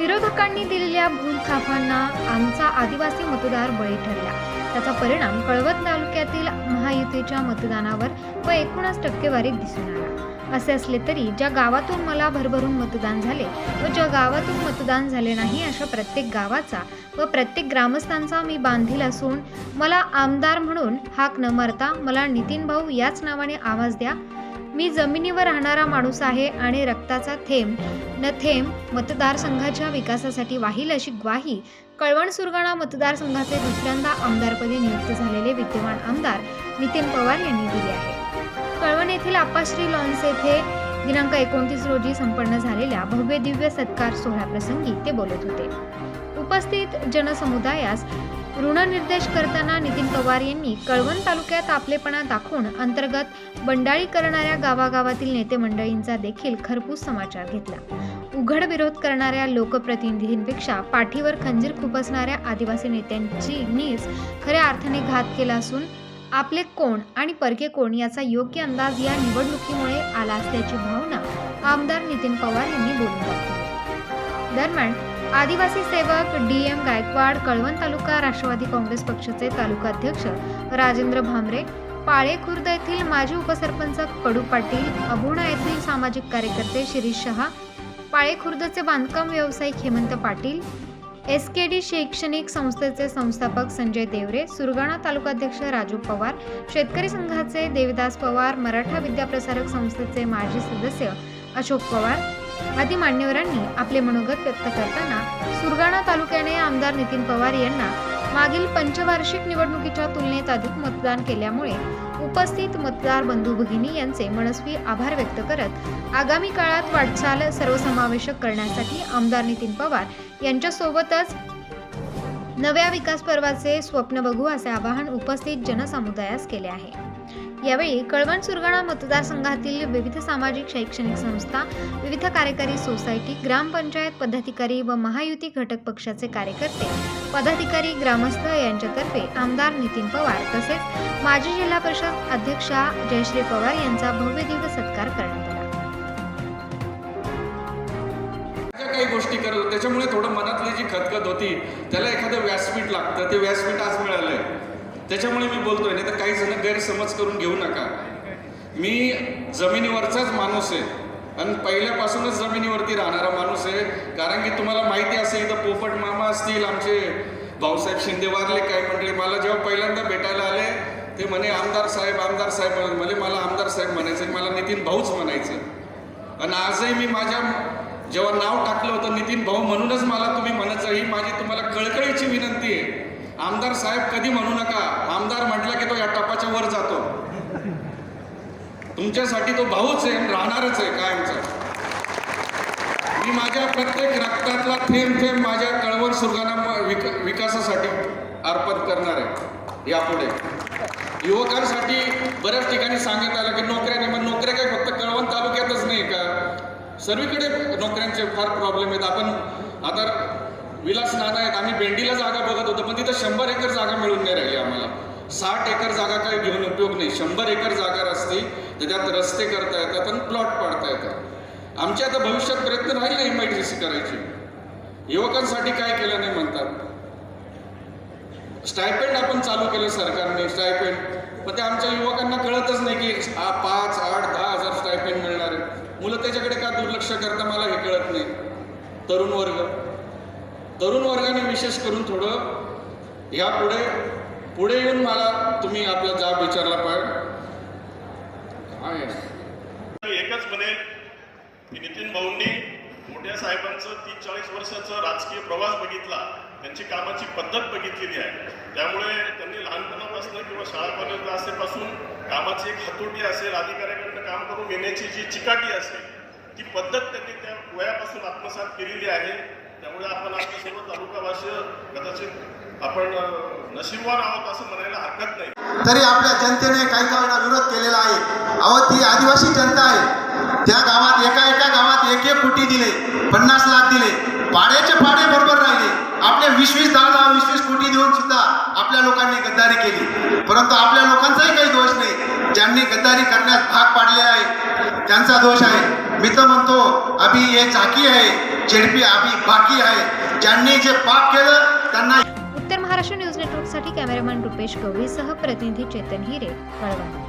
विरोधकांनी दिलेल्या भूलथापांना आमचा आदिवासी मतदार बळी ठरला. त्याचा परिणाम कळवत तालुक्यातील महायुतीच्या मतदानावर व एकूणच टक्केवारीत दिसून आला. असे असले तरी ज्या गावातून मला भरभरून मतदान झाले व ज्या गावातून मतदान झाले नाही अशा प्रत्येक गावाचा व प्रत्येक ग्रामस्थांचा मी बांधील असून मला आमदार म्हणून हाक न मारता मला नितीन भाऊ याच नावाने आवाज द्या मी जमिनीवर राहणारा माणूस आहे आणि रक्ताचा थेंब न थेंब मतदारसंघाच्या विकासासाठी वाहील अशी ग्वाही कळवण सुरगाणा मतदारसंघाचे दुसऱ्यांदा आमदारपदी नियुक्त झालेले विद्यमान आमदार नितीन पवार यांनी दिली आहे. कळवण येथील आप्पाश्री लॉन्स येथे दिनांक एकोणतीस रोजी संपन्न झालेल्या भव्य दिव्य सत्कार सोहळ्याप्रसंगी ते बोलत होते. उपस्थित जनसमुदायास ऋणनिर्देश करताना नितीन पवार यांनी कळवण तालुक्यात आपलेपणा दाखवून अंतर्गत बंडाळी करणाऱ्या गावागावातील नेते मंडळींचा देखील खरपूस समाचार घेतला. उघड विरोध करणाऱ्या लोकप्रतिनिधींपेक्षा पाठीवर खंजीर खुपसणाऱ्या आदिवासी नेत्यांची नीस खऱ्या अर्थाने घात केला असून आपले कोण आणि परके कोण याचा योग्य अंदाज या निवडणुकीमुळे आला असल्याची भावना आमदार नितीन पवार यांनी बोलून दाखवली. दरम्यान आदिवासी सेवक D M Gaikwad Kalwan taluka Rashtrawadi Congress पक्षाचे तालुका अध्यक्ष राजेंद्र भामरे पाळे खुर्द येथील माजी उपसरपंच कडू पाटील अबुणा येथील सामाजिक कार्यकर्ते शिरीष शहा पाळे खुर्दचे बांधकाम व्यावसायिक Hemant Patil S K D शैक्षणिक संस्थेचे संस्थापक संजय देवरे सुरगाणा तालुकाध्यक्ष राजू पवार शेतकरी संघाचे देविदास पवार मराठा विद्याप्रसारक संस्थेचे माजी सदस्य अशोक पवार आदी मान्यवरांनी आपले मनोगत व्यक्त करताना सुरगाणा तालुक्याने आमदार नितीन पवार यांना मागील पंचवार्षिक निवडणुकीच्या तुलनेत अधिक मतदान केल्यामुळे उपस्थित मतदार बंधू भगिनी यांचे मनस्वी आभार व्यक्त करत आगामी काळात वाटचाल सर्वसमावेशक करण्यासाठी आमदार नितीन पवार यांच्यासोबतच नव्या विकास पर्वाचे स्वप्न बघू असे आवाहन उपस्थित जनसमुदायास केले आहे. यावेळी कळवण सुरगाणा मतदारसंघातील विविध सामाजिक शैक्षणिक संस्था विविध कार्यकारी सोसायटी ग्रामपंचायत पदाधिकारी व महायुती घटक पक्षाचे कार्यकर्ते पदाधिकारी ग्रामस्थ यांच्यातर्फे आमदार नितीन पवार तसेच माजी जिल्हा परिषद अध्यक्षा जयश्री पवार यांचा भव्य दिव्य सत्कार करण्यात आला. काही गोष्टी करत त्याच्यामुळे थोडं मनातली जी खतखत होती त्याला एखादं व्यासपीठ लागतं. ते व्यासपीठ आज मिळालंय. त्याच्यामुळे मी बोलतोय नाही तर काही जण गैरसमज करून घेऊ नका. मी जमिनीवरचाच माणूस आहे. आणि पहिल्यापासूनच जमिनीवरती राहणारा माणूस आहे. कारण की तुम्हाला माहिती असेल तर पोपट मामा असतील आमचे भाऊसाहेब शिंदे वारले काय मंडळी मला जेव्हा पहिल्यांदा भेटायला आले ते म्हणे आमदार साहेब आमदार साहेब म्हणे मला आमदार साहेब म्हणायचं मला नितीन भाऊच म्हणायचं आणि आजही मी माझ्या जेव्हा नाव टाकलं होतं नितीन भाऊ म्हणूनच मला तुम्ही म्हणायचं ही माझी तुम्हाला कळकळीची विनंती आहे. आमदार साहेब कधी म्हणू नका आमदार म्हटलं की तो या टपाच्या वर जातो. तुमच्यासाठी तो भाऊच आहे राहणारच आहे कायमचा. मी माझ्या प्रत्येक रक्तातला थेंब थेंब माझ्या कळवण सुरगाणा विक विकासासाठी अर्पण करणार आहे. यापुढे. युवकांसाठी बऱ्याच ठिकाणी सांगण्यात आलं की नोकऱ्या नाही मग नोकऱ्या काय फक्त कळवण तालुक्यातच नाही का? सर्वीकडे नोकऱ्यांचे फार प्रॉब्लेम आहेत. आपण आता विलास नारायण आम्ही भेंडीला जागा बघत होतो पण तिथं शंभर एकर जागा मिळून नाही राहिली आम्हाला. साठ एकर जागा काही घेऊन उपयोग नाही. शंभर एकर जागा असती त्याच्यात रस्ते करता येतात आणि प्लॉट पाडता येतात. आमच्या आता भविष्यात प्रयत्न राहील ना एम आय सी करायची. युवकांसाठी काय केलं नाही म्हणतात. स्टायपेंड आपण चालू केलं सरकारने स्टायपेंड पण ते आमच्या युवकांना कळतच नाही की पाच आठ दहा हजार स्टायपेंड मिळणार आहे. मुलं त्याच्याकडे का दुर्लक्ष करता मला हे कळत नाही. तरुण वर्ग. तरुण वर्गाने विशेष करून थोडं यापुढे पुढे येऊन मला तुम्ही आपला जाब विचारला पाहिजे. काय एकच म्हणेल की नितीन भाऊंनी मोठ्या साहेबांचं तीस चाळीस वर्षाचा राजकीय प्रवास बघितला त्यांची कामाची पद्धत बघितलेली आहे. त्यामुळे त्यांनी लहानपणापासून किंवा शाळा कॉलेज असेपासून कामाची एक हातोटी असेल अधिकाऱ्याकडनं काम करून येण्याची जी चिकाटी असेल ती पद्धत त्यांनी त्या वयापासून आत्मसात केलेली आहे. त्यामुळे आपण आपले सर्व तालुकावासी कदाचित आपण नशीबवान आहोत असं म्हणायला हरकत नाही. तरी आपल्या जनतेने काही गावांना विरोध केलेला आहे. अहो ती आदिवासी जनता आहे. त्या गावात एका एका गावात एक एक कोटी दिले पन्नास लाख दिले. पाड्याचे पाडे बरोबर राहिले. आपले वीस वीस दहा दहा वीस वीस कोटी देऊन सुद्धा आपल्या लोकांनी गद्दारी केली. परंतु आपल्या लोकांचाही काही दोष नाही. ज्यांनी गद्दारी करण्यास भाग पाडले आहे त्यांचा दोष आहे. मी तर म्हणतो अभि हे चाकी आहे झेडपी अभि बाकी आहे ज्यांनी जे पाप केलं त्यांना उत्तर महाराष्ट्र न्यूज नेटवर्कसाठी कॅमेरामॅन रुपेश गवळीसह प्रतिनिधी चेतन हिरे कळवा